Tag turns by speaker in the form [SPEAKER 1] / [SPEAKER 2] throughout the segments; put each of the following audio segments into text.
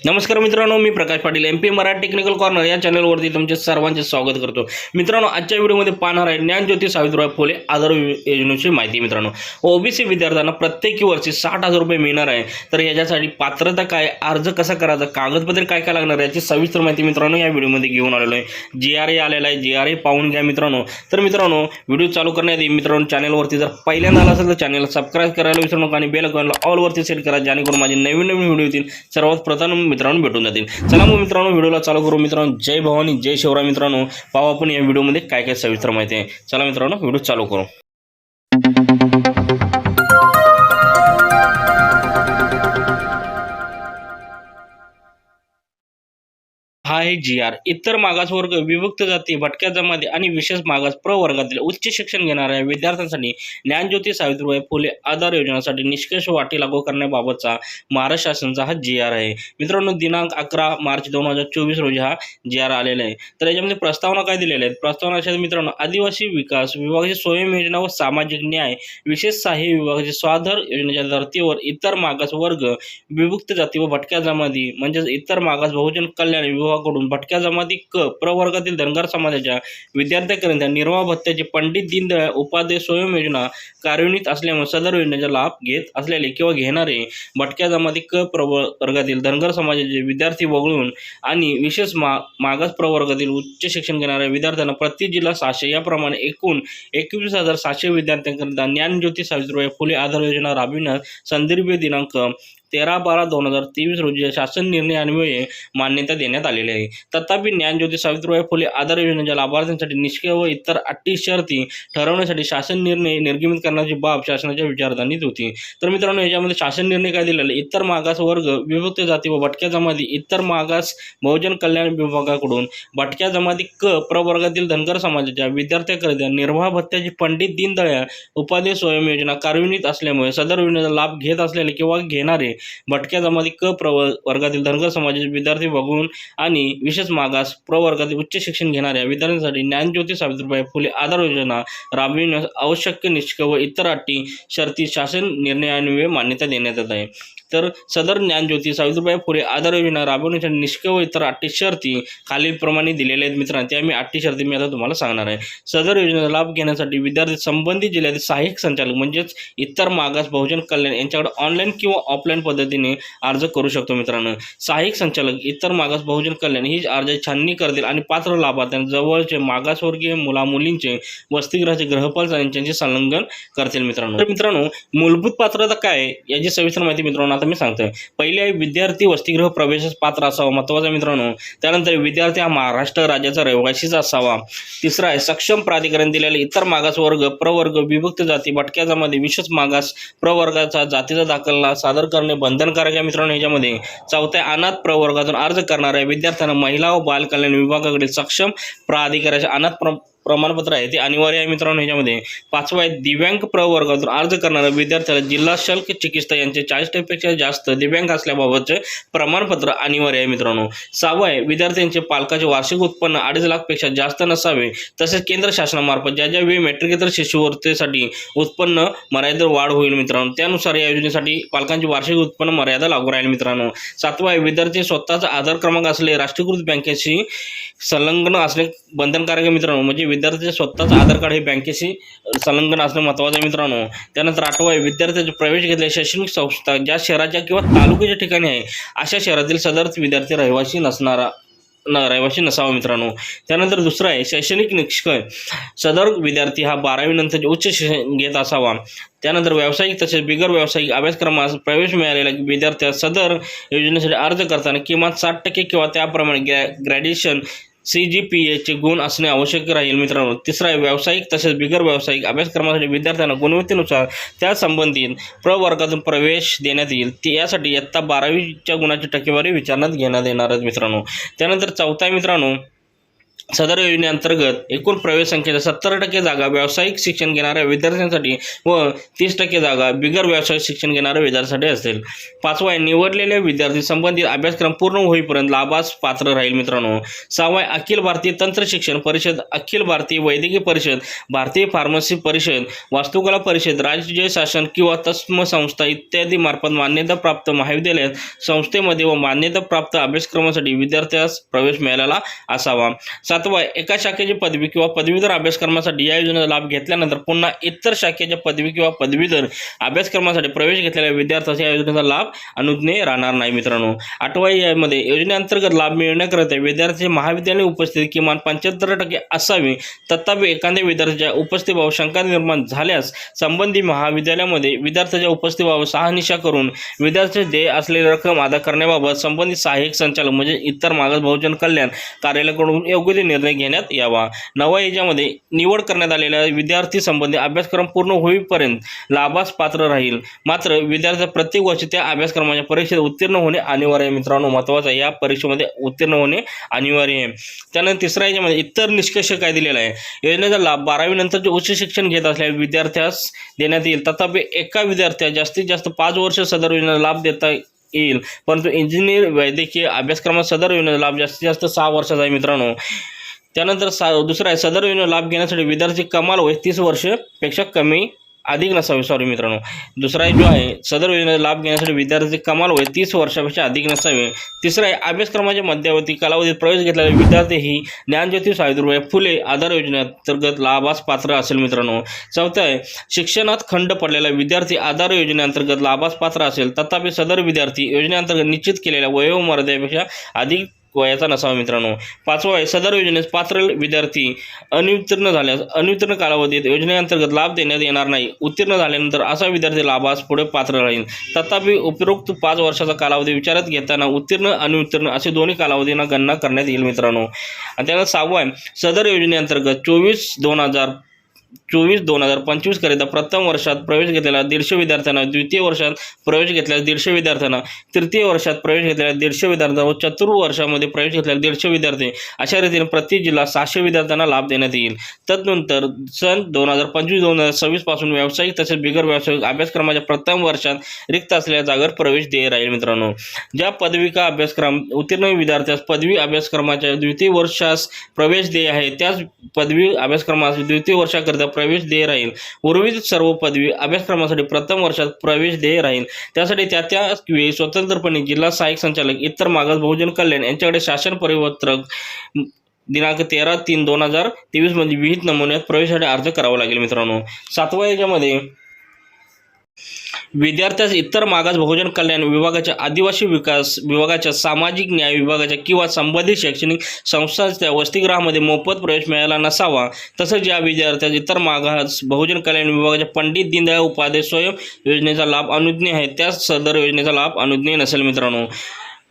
[SPEAKER 1] नमस्कार मित्रांनो मी Prakash Patil M P Marathi technical corner या चॅनलवरती तुमचे सर्वांचे स्वागत करतो. मित्रांनो आजच्या व्हिडिओमध्ये पाहणार आहे ज्ञानज्योती सावित्रीबाई फुले आधार योजनेची माहिती. मित्रांनो ओबीसी विद्यार्थ्यांना प्रत्येकी वर्षी साठ हजार रुपये मिळणार आहे. तर याच्यासाठी पात्रता काय अर्ज कसा करायचा कागदपत्रे काय काय लागणार याची सविस्तर माहिती मित्रांनो या व्हिडिओमध्ये घेऊन आलेलो आहे. जी आर ए आलेला आहे जी आर ए पाहून घ्या मित्रांनो. तर मित्रांनो व्हिडिओ चालू करण्याआधी मित्रांनो चॅनलवरती जर पहिल्यांदा आला असेल तर चॅनलला सबस्क्राईब करायला विसरू नका आणि बेल आयकॉनला ऑलवरती सेट करा जेणेकरून माझे नवीन नवीन व्हिडिओ येतील. सर्वात प्रथम मित्रांनो भेटून जातील. चला मग मित्रांनो व्हिडिओला चालू करू. मित्रांनो जय भवानी जय शिवराय मित्रांनो. पाहू आपण या व्हिडिओमध्ये काय काय सविस्तर माहिती आहे. चला मित्रांनो व्हिडिओ चालू करू. हा आहे जी आर. इतर मागासवर्ग विभक्त जाती भटक्या जमाती आणि विशेष मागास प्रवर्गातील उच्च शिक्षण घेणाऱ्या विद्यार्थ्यांसाठी ज्ञानज्योती सावित्रीबाई फुले आधार योजनेसाठी निष्कर्ष वाटी लागू करण्याबाबतचा महाराष्ट्र शासनाचा हा जी आर आहे. मित्रांनो दिनांक अकरा मार्च दोन हजार चोवीस रोजी हा जी आर आलेला आहे. तर याच्यामध्ये प्रस्तावना काय दिलेल्या आहेत? प्रस्तावना अशा मित्रांनो आदिवासी विकास विभागाची स्वयं योजना व सामाजिक न्याय विशेष सहाय्य विभागाची स्वाधार योजनेच्या धर्तीवर इतर मागास वर्ग विभक्त जाती व भटक्या जमाती म्हणजेच इतर मागास बहुजन कल्याण विभाग विभागाकडून भटक्या जमाती क प्रवर्गातील धनगर समाजाच्या विद्यार्थ्यांकरिता निर्वाह भत्त्याची पंडित दीनदयाळ उपाध्याय स्वयं योजना कार्यान्वित असल्यामुळे सदर योजनेचा लाभ घेत असलेले किंवा घेणारे भटक्या जमाती क प्रवर्गातील धनगर समाजाचे विद्यार्थी वगळून आणि विशेष मा मागास प्रवर्गातील उच्च शिक्षण घेणाऱ्या विद्यार्थ्यांना प्रति जिल्हा सहाशे याप्रमाणे एकूण एकवीस हजार सातशे विद्यार्थ्यांकरिता ज्ञानज्योती सावित्रीबाई फुले आधार योजना राबविण्यास संदर्भ दिनांक तेरा बारा दोन हजार तेवीस रोजी शासन निर्णय अन्वये मान्यता देण्यात आलेली आहे. तथापि ज्ञानज्योती सावित्रीबाई फुले आधार योजनेच्या लाभार्थ्यांसाठी निष्क्रिय व इतर अटी शर्ती ठरवण्यासाठी शासन निर्णय निर्गमित करण्याची बाब शासनाच्या विचारधानीत होती. तर मित्रांनो याच्यामध्ये शासन निर्णय काय दिलेला इतर मागास वर्ग विभक्त जाती व भटक्या जमाती इतर मागास बहुजन कल्याण विभागाकडून भटक्या जमाती क प्रवर्गातील धनगर समाजाच्या विद्यार्थ्याकरिता निर्वाह भत्त्याची पंडित दीनदयाळ उपाध्याय स्वयं योजना कार्यान्वित असल्यामुळे सदर योजनेचा लाभ घेत असलेले किंवा घेणारे भटक्या जमाती क प्रव वर्गातील धनगर समाजाचे विद्यार्थी वगळून आणि विशेष मागास प्रवर्गातील उच्च शिक्षण घेणाऱ्या विद्यार्थ्यांसाठी ज्ञानज्योती सावित्रीबाई फुले आधार योजना राबविण्यास आवश्यक निष्क व इतर अटी शर्ती शासन निर्णयान्वये मान्यता देण्यात येत आहे. तर सदर ज्ञानज्योती सावित्रीबाई फुले आधार योजना राबवण्याच्या निष्क व इतर अटी शर्ती खालीलप्रमाणे दिलेल्या आहेत मित्रांनो. त्या मी अटी शर्ती मी आता तुम्हाला सांगणार आहे. सदर योजनेचा लाभ घेण्यासाठी विद्यार्थी संबंधित जिल्ह्यातील सहाय्यक संचालक म्हणजेच इतर मागास बहुजन कल्याण यांच्याकडे ऑनलाईन किंवा ऑफलाईन पद्धतीने अर्ज करू शकतो मित्रांनो. सहाय्यक संचालक इतर मागास बहुजन कल्याण ही अर्ज छाननी करतील आणि पात्र लाभार्थ्यांना जवळचे मागासवर्गीय मुला मुलींचे वसतिगृहाचे ग्रहपाल यांच्याशी संलग्न करतील मित्रांनो. तर मित्रांनो मूलभूत पात्रता काय याची सविस्तर माहिती मित्रांनो आता मी सांगतोय. पहिले आहे विद्यार्थी वसतिगृह प्रवेशास पात्र असावा महत्त्वाचा मित्रांनो. त्यानंतर विद्यार्थी हा महाराष्ट्र राज्याचा रहिवासीच असावा. तिसरा आहे सक्षम प्राधिकरण दिलेले इतर मागासवर्ग प्रवर्ग विभक्त जाती भटक्या जमाती विशेष मागास प्रवर्गाचा जातीचा दाखला सादर करणे बंधनकारक आहे मित्रांनो याच्यामध्ये चौथ्या अनाथ प्रवर्गातून अर्ज करणाऱ्या विद्यार्थ्यांना महिला व बालकल्याण विभागाकडे सक्षम प्राधिकाराच्या अनाथ प्र प्रमाणपत्र आहे ते अनिवार्य आहे मित्रांनो ह्याच्यामध्ये. पाचवा आहे दिव्यांग प्रवर्गातून अर्ज करणाऱ्या विद्यार्थ्याला जिल्हा शुल्क चिकित्सा यांचे चाळीस टक्केपेक्षा जास्त दिव्यांग असल्याबाबतचे प्रमाणपत्र अनिवार्य आहे मित्रांनो. सहावा आहे विद्यार्थ्यांचे पालकाचे वार्षिक उत्पन्न अडीच लाखपेक्षा जास्त नसावे. तसेच केंद्र शासनामार्फत ज्या ज्या वेळी मेट्रिकेतर शिष्यवृत्तीसाठी उत्पन्न मर्यादेत वाढ होईल मित्रांनो. त्यानुसार या योजनेसाठी पालकांची वार्षिक उत्पन्न मर्यादा लागू राहील मित्रांनो. सातवा आहे विद्यार्थी स्वतःचा आधार क्रमांक असले राष्ट्रीयकृत बँकेशी संलग्न असणे बंधनकारक आहे मित्रांनो. म्हणजे विद्यार्थ्याचे स्वतःचं आधार कार्ड हे बँकेशी संलग्न असणं महत्त्वाचं आहे मित्रांनो. त्यानंतर आठवा आहे विद्यार्थ्याचे प्रवेश घेतलेल्या शैक्षणिक संस्था ज्या शहराच्या किंवा तालुक्याच्या ठिकाणी आहे अशा शहरातील सदर विद्यार्थी रहिवासी नसणारा न रहिवासी नसावा मित्रांनो. त्यानंतर दुसरं आहे शैक्षणिक निष्कय सदर विद्यार्थी हा बारावीनंतर उच्च शिक्षण घेत असावा. त्यानंतर व्यावसायिक तसेच बिगर व्यावसायिक अभ्यासक्रमास प्रवेश मिळालेल्या विद्यार्थ्या सदर योजनेसाठी अर्ज करताना किमान साठ टक्के किंवा त्याप्रमाणे ग्रॅ ग्रॅज्युएशन सी जी पी एचे गुण असणे आवश्यक राहील मित्रांनो. तिसरा आहे व्यावसायिक तसेच बिगर व्यावसायिक अभ्यासक्रमासाठी विद्यार्थ्यांना गुणवत्तेनुसार त्या संबंधित प्रवर्गातून प्रवेश देण्यात येईल. ते यासाठी इयत्ता बारावीच्या गुणाची टक्केवारी विचारण्यात घेण्यात येणार आहेत मित्रांनो. त्यानंतर चौथा आहे मित्रांनो सदर योजनेअंतर्गत एकूण प्रवेश संख्येच्या सत्तर टक्के जागा व्यावसायिक शिक्षण घेणाऱ्या विद्यार्थ्यांसाठी व तीस टक्के जागा बिगर व्यावसायिक शिक्षण घेणाऱ्या विद्यार्थ्यांसाठी असेल पाचवा आहे निवडलेले विद्यार्थी संबंधित अभ्यासक्रम पूर्ण होईपर्यंत लाभास पात्र राहील मित्रांनो. सहावा आहे अखिल भारतीय तंत्र शिक्षण परिषद अखिल भारतीय वैद्यकीय परिषद भारतीय फार्मसी परिषद वास्तुकला परिषद राज्य शासन किंवा तस्म संस्था इत्यादी मार्फत मान्यताप्राप्त महाविद्यालयात संस्थेमध्ये व मान्यताप्राप्त अभ्यासक्रमासाठी विद्यार्थ्यास प्रवेश मिळालेला असावा. सातवा एका शाखेची पदवी किंवा पदवीधर अभ्यासक्रमासाठी या योजनेचा लाभ घेतल्यानंतर पुन्हा इतर शाखेच्या पदवी किंवा पदवीधर अभ्यासक्रमासाठी प्रवेश घेतलेल्या विद्यार्थ्यास या योजनेचा लाभ अनुज्ञे राहणार नाही मित्रांनो. आठवा यामध्ये योजनेअंतर्गत लाभ मिळवण्याकरिता विद्यार्थी महाविद्यालय उपस्थिती किमान पंच्याहत्तर टक्के असावी. तथापि एखाद्या विद्यार्थ्याच्या उपस्थितीबाबत शंका निर्माण झाल्यास संबंधित महाविद्यालयामध्ये विद्यार्थ्याच्या उपस्थितीबाबत सहानिशा करून विद्यार्थी देय असलेली रक्कम अदा करण्याबाबत संबंधित सहाय्यक संचालक म्हणजे इतर मागास बहुजन कल्याण कार्यालयाकडून योग्य ते निर्णय घेण्यात यावा? नवा याच्यामध्ये निवड करण्यात आलेल्या विद्यार्थी संबंधी अभ्यासक्रम पूर्ण होईपर्यंत लाभास पात्र राहील. मात्र विद्यार्थी प्रत्येक वर्षी त्या अभ्यासक्रमाच्या परीक्षेत उत्तीर्ण होणे अनिवार्य आहे. मित्रांनो महत्त्वाचं आहे. या परीक्षेमध्ये उत्तीर्ण होणे अनिवार्य आहे. त्यानंतर तिसऱ्या याच्यामध्ये इतर निष्कर्ष काय दिलेला आहे? योजनेचा लाभ बारावी नंतर उच्च शिक्षण घेत असलेल्या विद्यार्थ्यास देण्यात येईल. तथापि एका विद्यार्थ्या जास्तीत जास्त पाच वर्ष सदर योजनेचा लाभ देता येईल. परंतु इंजिनियर वैद्यकीय अभ्यासक्रमात सदर योजनेचा लाभ जास्तीत जास्त सहा वर्षाचा आहे मित्रांनो. त्यानंतर सा दुसरा आहे सदर योजना लाभ घेण्यासाठी विद्यार्थी कमाल वय तीस वर्षपेक्षा कमी अधिक नसावे. सॉरी मित्रांनो. दुसरा जो आहे सदर योजनेचा लाभ घेण्यासाठी विद्यार्थी कमाल वय तीस वर्षापेक्षा अधिक नसावे. तिसरा आहे अभ्यासक्रमाच्या मध्यावधी कालावधीत प्रवेश घेतलेले विद्यार्थी ही ज्ञानज्योती सावित्रीबाई फुले आधार योजनेअंतर्गत लाभास पात्र असेल मित्रांनो. चौथं आहे शिक्षणात खंड पडलेला विद्यार्थी आधार योजनेअंतर्गत लाभास पात्र असेल. तथापि सदर विद्यार्थी योजनेअंतर्गत निश्चित केलेल्या वयोमर्यादेपेक्षा अधिक वयाचा नसावा मित्रांनो. पाचवा आहे सदर योजनेस पात्र विद्यार्थी अनुत्तीर्ण झाल्यास अनुत्तीर्ण कालावधीत योजनेअंतर्गत लाभ देण्यात येणार नाही. उत्तीर्ण झाल्यानंतर असा विद्यार्थी लाभास पुढे पात्र राहील. तथापि उपरोक्त पाच वर्षाचा कालावधी विचारात घेताना उत्तीर्ण अनुत्तीर्ण असे दोन्ही कालावधींना गणना करण्यात येईल मित्रांनो. आणि त्यानंतर सहावा आहे सदर योजनेअंतर्गत चोवीस दोन हजार चोवीस दोन हजार पंचवीस करिता प्रथम वर्षात प्रवेश घेतलेल्या दीडशे विद्यार्थ्यांना द्वितीय वर्षात प्रवेश घेतल्यास दीडशे विद्यार्थ्यांना तृतीय वर्षात प्रवेश घेतलेल्या दीडशे विद्यार्थ्यांना व चतुर्थ वर्षामध्ये प्रवेश घेतलेल्या दीडशे विद्यार्थी अशा रीतीने प्रति जिल्हा सहाशे विद्यार्थ्यांना लाभ देण्यात येईल. तदनंतर सन दोन हजार पंचवीस दोन हजार सव्वीसपासून व्यावसायिक तसेच बिगर व्यावसायिक अभ्यासक्रमाच्या प्रथम वर्षात रिक्त असलेल्या जागेवर प्रवेश देय राहील मित्रांनो. ज्या पदविका अभ्यासक्रम उत्तीर्ण विद्यार्थ्यास पदवी अभ्यासक्रमाच्या द्वितीय वर्षास प्रवेश देय आहे त्याच पदवी अभ्यासक्रमास द्वितीय वर्षाकरिता प्रवेश देय राहील. उर्वरित सर्व पदवी अभ्यासक्रमासाठी प्रथम वर्षात प्रवेश देय राहील. त्यासाठी त्या त्या वेळी स्वतंत्रपणे जिल्हा सहाय्यक संचालक इतर मागास बहुजन कल्याण यांच्याकडे शासन परिवर्तक दिनांक तेरा तीन दोन हजार तेवीसमध्ये विविध नमुन्यात प्रवेशासाठी अर्ज करावा लागेल मित्रांनो. सातवा याच्यामध्ये विद्यार्थ्यास इतर मागास बहुजन कल्याण विभागाच्या आदिवासी विकास विभागाच्या सामाजिक न्याय विभागाच्या किंवा संबंधित शैक्षणिक संस्थांच्या वसतिगृहामध्ये मोफत प्रवेश मिळाला नसावा. तसंच या विद्यार्थ्यास इतर मागास बहुजन कल्याण विभागाच्या पंडित दीनदयाळ उपाध्याय स्वयं योजनेचा लाभ अनुज्ञ आहे. त्याच सदर योजनेचा लाभ अनुज्ञेय नसेल मित्रांनो.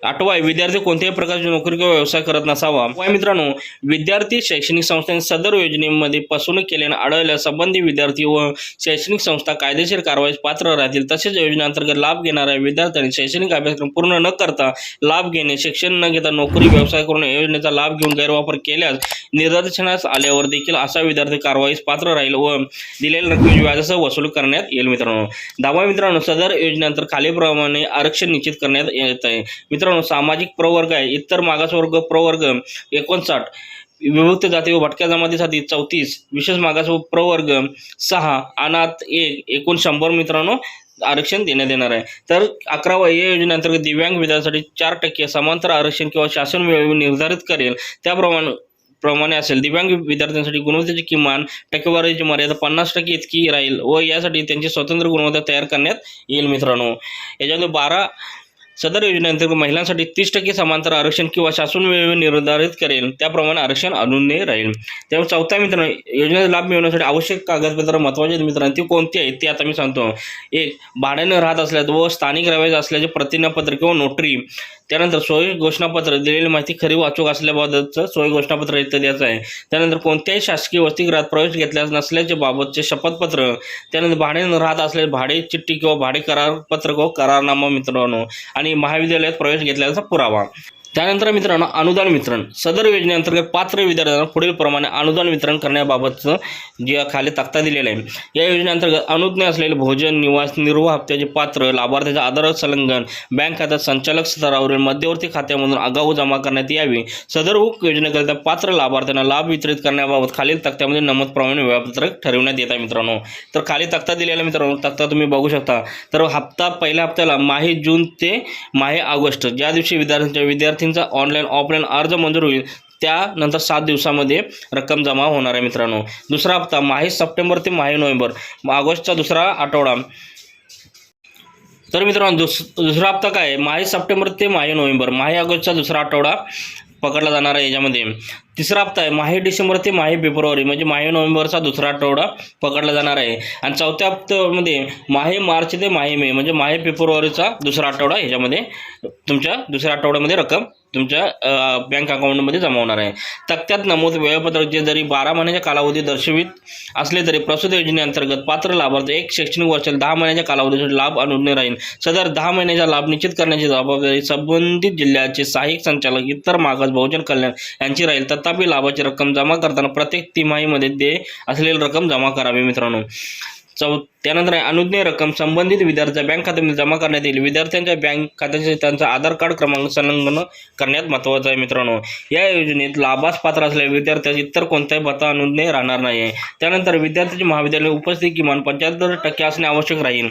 [SPEAKER 1] आठवा विद्यार्थी कोणत्याही प्रकारची नोकरी किंवा व्यवसाय करत नसावा. मित्रांनो विद्यार्थी शैक्षणिक संस्थांनी सदर योजनेमध्ये फसवणूक केल्याने आढळल्या संबंधित विद्यार्थी व शैक्षणिक संस्था कायदेशीर कारवाईस पात्र राहतील. तसेच योजनेअंतर्गत लाभ घेणाऱ्या विद्यार्थ्यांनी शैक्षणिक अभ्यासक्रम पूर्ण न करता लाभ घेणे शिक्षण न घेता नोकरी व्यवसाय करून योजनेचा लाभ घेऊन गैरवापर केल्यास निदर्शनास आल्यावर देखील असा विद्यार्थी कारवाईस पात्र राहील व दिलेल्या रकमेची व्याजासह वसूल करण्यात येईल मित्रांनो. दहावा मित्रांनो सदर योजनेनंतर खालीलप्रमाणे आरक्षण निश्चित करण्यात येत आहे. मित्रांनो सामाजिक प्रवर्ग आहे इतर मागासवर्ग प्रवर्ग एकोणसाठ विभक्त जाती व भटक्या जमातीसाठी चौतीस विशेष मागास व प्रवर्ग सहा अनाथ एक एकूण शंभर मित्रांनो आरक्षण देण्यात येणार आहे. तर अकरावा या योजनेअंतर्गत दिव्यांग विद्यार्थ्यांसाठी चार टक्के समांतर आरक्षण किंवा शासन वेळ निर्धारित करेल. त्याप्रमाणे प्रमाणे असेल दिव्यांग विद्यार्थ्यांसाठी गुणवत्तेची किमान टक्केवारीची मर्यादा पन्नास टक्के इतकी राहील व यासाठी त्यांची स्वतंत्र गुणवत्ता तयार करण्यात येईल मित्रांनो. याच्यामध्ये बारा सदर योजनेअंतर्गत महिलांसाठी तीस टक्के समांतर आरक्षण किंवा शासन वेळेवर निर्धारित करेल. त्याप्रमाणे आरक्षण अनुन्य राहील. त्यामुळे चौथा मित्रांनो योजनेचा लाभ मिळवण्यासाठी आवश्यक कागदपत्र महत्त्वाचे आहेत मित्रांनो. ती कोणती आहेत ते आता मी सांगतो. एक भाड्यानं राहत असल्यास व स्थानिक रहिवासी असल्याचे प्रतिज्ञापत्र किंवा नोटरी. त्यानंतर सोय घोषणापत्र दिलेली माहिती खरी वाचूक असल्याबाबतचं सोय घोषणापत्र इत्यादीचं आहे. त्यानंतर कोणत्याही शासकीय वसतिगृहात प्रवेश घेतल्यास नसल्याचे बाबतचे शपथपत्र. त्यानंतर भाड्यानं राहत असलेले भाडे चिठ्ठी किंवा भाडे करारपत्र किंवा करारनामा मित्रांनो. आणि महाविद्यालयात प्रवेश घेतल्याचा पुरावा. त्यानंतर मित्रांनो अनुदान वितरण. सदर योजनेअंतर्गत पात्र विद्यार्थ्यांना पुढील प्रमाणे अनुदान वितरण करण्याबाबतचं जे खाली तक्ता दिलेला आहे. या योजनेअंतर्गत अनुज्ञ असलेले भोजन निवास निर्वाह हप्त्याचे पात्र लाभार्थ्याचे आधार संलग्न बँक खात्यात संचालक स्तरावरील मध्यवर्ती खात्यामधून आगाऊ जमा करण्यात यावी. सदर उप योजनेकरिता पात्र लाभार्थ्यांना लाभ वितरित करण्याबाबत खालील तक्त्यामध्ये नमूदप्रमाणे वेळापत्रक ठरविण्यात येत आहे मित्रांनो. तर खाली तक्ता दिलेला मित्रांनो. तक्ता तुम्ही बघू शकता. तर हप्ता पहिल्या हप्त्याला माहे जून ते माहे ऑगस्ट. ज्या दिवशी विद्यार्थ्यांच्या विद्यार्थी विद्यार्थ्यांचा ऑनलाईन ऑफलाईन अर्ज मंजूर होईल. त्यानंतर सात दिवसामध्ये रक्कम जमा होणार आहे मित्रांनो. दुसरा हप्ता माहे सप्टेंबर ते माहे नोव्हेंबर ऑगस्टचा दुसरा आठवडा. तर मित्रांनो दुस दुसरा हप्ता काय? आहे माहे सप्टेंबर ते माहे नोव्हेंबर माहे ऑगस्टचा दुसरा आठवडा पकडला जाणार आहे याच्यामध्ये. तिसरा हप्ता आहे. माहे डिसेंबर ते माहे फेब्रुवारी म्हणजे माहे नोव्हेंबरचा दुसरा आठवडा पकडला जाणार आहे. आणि चौथ्या हप्त्यामध्ये माहे मार्च ते माहे मे म्हणजे माहे फेब्रुवारीचा दुसरा आठवडा ह्याच्यामध्ये तुमच्या दुसऱ्या आठवड्यामध्ये रक्कम तुमच्या बँक अकाउंटमध्ये जमा होणार आहे. तक्त्यात नमूद वेळापत्रक जे जरी बारा महिन्याच्या कालावधी दर्शवित असले तरी प्रसूत योजनेअंतर्गत पात्र लाभार्थी एक शैक्षणिक वर्षाला दहा महिन्याच्या कालावधीसाठी लाभ अनुज्ञ राहील. सदर दहा महिन्याचा लाभ निश्चित करण्याची जबाबदारी संबंधित जिल्ह्याचे सहाय्यक संचालक इतर मागास बहुजन कल्याण यांची राहील. तर तथापि लाभाची रक्कम जमा करताना प्रत्येक तिमाहीमध्ये दे असलेली रक्कम जमा करावी मित्रांनो. चौ त्यानंतर अनुज्ञेय अनुज्ञ रक्कम संबंधित विद्यार्थ्याच्या बँक खात्यामध्ये जमा करण्यात येईल. विद्यार्थ्यांच्या बँक खात्याचे त्यांचा आधार कार्ड क्रमांक संलग्न करण्यात महत्त्वाचं आहे मित्रांनो. या योजनेत लाभास पात्र असलेल्या विद्यार्थ्यास इतर कोणत्याही भत्ता अनुज्ञ राहणार नाही आहे त्यानंतर विद्यार्थ्याची महाविद्यालय उपस्थिती किमान पंच्याहत्तर टक्के असणे आवश्यक राहील.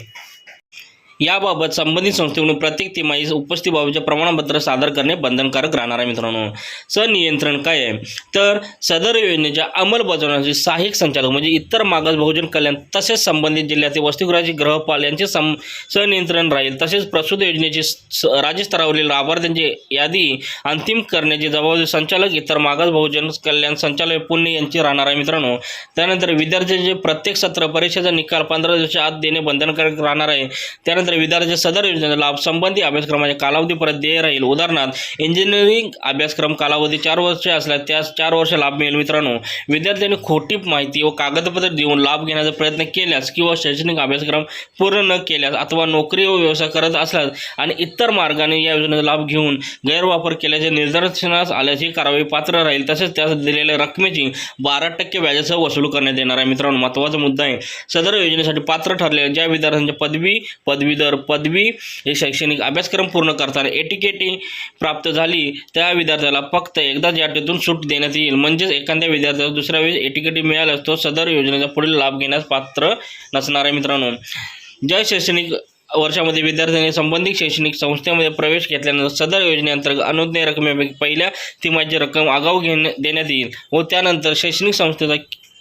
[SPEAKER 1] याबाबत संबंधित संस्थेकडून प्रत्येक तिमाही उपस्थितीबाबतचे प्रमाणपत्र सादर करणे बंधनकारक राहणार आहे मित्रांनो. सनियंत्रण काय आहे? तर सदर योजनेच्या अंमलबजावण्याचे सहाय्यक संचालक म्हणजे इतर मागास बहुजन कल्याण तसेच संबंधित जिल्ह्यातील वसतिगृहाचे ग्रहपाल यांचे सम सनियंत्रण राहील. तसेच प्रस्तुत योजनेची स- राज्यस्तरावरील लाभार्थ्यांची यादी अंतिम करण्याची जबाबदारी संचालक इतर मागास बहुजन कल्याण संचालक पुणे यांची राहणार आहे मित्रांनो. त्यानंतर विद्यार्थ्यांचे प्रत्येक सत्र परीक्षेचा निकाल पंधरा दिवसाच्या आत देणे बंधनकारक राहणार आहे. त्यानंतर विद्यार्थ्यांच्या सदर योजनेचा लाभ संबंधित अभ्यासक्रमाच्या परत देय राहील. उदाहरणार्थ इंजिनिअरिंग अभ्यासक्रम कालावधी चार वर्ष असल्यास त्यास चार वर्ष लाभ मिळेल. मित्रांनो विद्यार्थ्यांनी खोटी माहिती व कागदपत्र देऊन लाभ घेण्याचा प्रयत्न केल्यास किंवा शैक्षणिक अभ्यासक्रम पूर्ण न केल्यास अथवा नोकरी व व्यवसाय करत असल्यास आणि इतर मार्गाने या योजनेचा लाभ घेऊन गैरवापर केल्याचे निदर्शनास आल्यास ही कारवाई पात्र राहील. तसेच त्यास दिलेल्या रकमेची बारा टक्के व्याजासह वसूल करण्यात येणार आहे. मित्रांनो महत्त्वाचा मुद्दा आहे. सदर योजनेसाठी पात्र ठरलेल्या ज्या विद्यार्थ्यांच्या पदवी पदवी पदवीधर पदवी हे शैक्षणिक अभ्यासक्रम पूर्ण करताना एटीकेटी प्राप्त झाली त्या विद्यार्थ्याला फक्त एकदाच या सूट देण्यात येईल. म्हणजेच एखाद्या विद्यार्थ्याला दुसऱ्या वेळेस एटीकेटी मिळाल्यास तो सदर योजनेचा पुढील लाभ घेण्यास पात्र नसणार आहे मित्रांनो. ज्या शैक्षणिक वर्षामध्ये विद्यार्थ्यांनी संबंधित शैक्षणिक संस्थेमध्ये प्रवेश घेतल्यानंतर सदर योजनेअंतर्गत अनुज्ञेय रकमेपैकी पहिल्या तिमाची रक्कम आगाऊ घेण्या देण्यात येईल व त्यानंतर शैक्षणिक संस्थेचा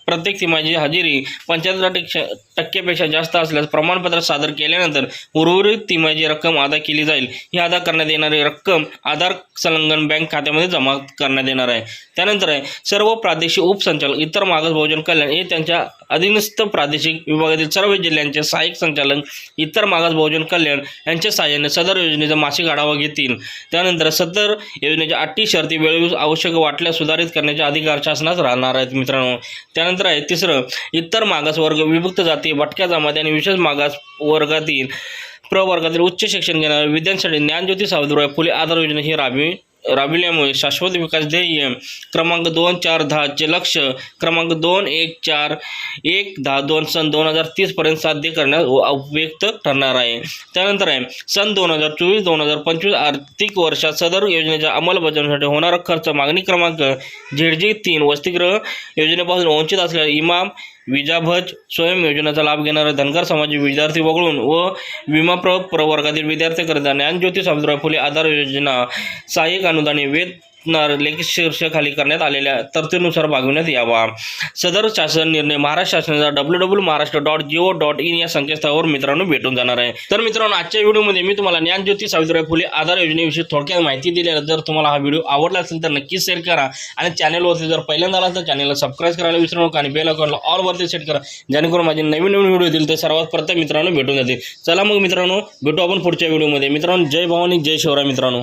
[SPEAKER 1] प्रत्येक तिमाची हजेरी पंच्याहत्तर टक्के टक्केपेक्षा जास्त असल्यास प्रमाणपत्र सादर केल्यानंतर उर्वरित तिमाहीची रक्कम अदा केली जाईल. ही अदा करण्यात येणारी रक्कम आधार संलग्न बँक खात्यामध्ये जमा करण्यात येणार आहे. त्यानंतर आहे सर्व प्रादेशिक उपसंचालक इतर मागास बहुजन कल्याण हे त्यांच्या अधीनस्थ प्रादेशिक विभागातील सर्व जिल्ह्यांचे सहाय्यक संचालक इतर मागास बहुजन कल्याण यांच्या सहाय्याने सदर योजनेचा मासिक आढावा घेतील. त्यानंतर सदर योजनेच्या अटी शर्ती वेळोवेळी आवश्यक वाटल्यास सुधारित करण्याचे अधिकार शासनास राहणार आहेत मित्रांनो. त्यानंतर आहे तिसरं इतर मागास वर्ग विभक्त जाती भटक्या जमाती आणि विशेष मागास वर्गातील प्रवर्गातील उच्च शिक्षण घेणाऱ्या विद्यार्थ्यांसाठी ज्ञानज्योती सावित्रीबाई फुले आधार योजना ही राबवी राबविल्यामुळे शाश्वत विकास ध्येय क्रमांक दोन चार दहाचे लक्ष क्रमांक दोन एक चार एक दहा दोन सन दोन हजार तीसपर्यंत साध्य करण्यास उपयुक्त ठरणार आहे. त्यानंतर आहे सन दोन हजार चोवीस दोन हजार पंचवीस आर्थिक वर्षात सदर योजनेच्या अंमलबजावणीसाठी होणारा खर्च मागणी क्रमांक झेडजी तीन वसतिगृह योजनेपासून वंचित असलेल्या इमाम विजाभज स्वयं योजनेचा लाभ घेणारे धनगर समाजी विद्यार्थी वगळून व विमा प्र प्रवर्गातील विद्यार्थ्यांकरिता ज्ञानज्योती सावित्रीबाई फुले आधार योजना सहाय्यक अनुदाने वेद लेख शीर्षखाली करण्यात आलेल्या तरतुदीनुसार भागविण्यात यावा. सदर शासन निर्णय महाराष्ट्र शासनाचा W W Maharashtra dot gov dot in या संकेतस्थळावर मित्रांनो भेटून जाणार आहे. तर मित्रांनो आजच्या व्हिडिओमध्ये मी तुम्हाला ज्ञानज्योती सावित्रीबाई फुले आधार योजनेविषयी थोडक्यात माहिती दिली आहे. जर तुम्हाला हा व्हिडिओ आवडला असेल तर नक्कीच शेअर करा आणि चॅनलवरती जर पहिल्यांदा आला तर चॅनलला सबस्क्राईब करायला विसरू नका आणि बेल अकाउंटला ऑलवरती सेट करा. जेणेकरून माझे नवीन नवीन व्हिडिओ येतील ते सर्वात प्रथम मित्रांनो भेटून जातील. चला मग मित्रांनो भेटू आपण पुढच्या व्हिडिओमध्ये. मित्रांनो जय भवानी जय शिवराय मित्रांनो.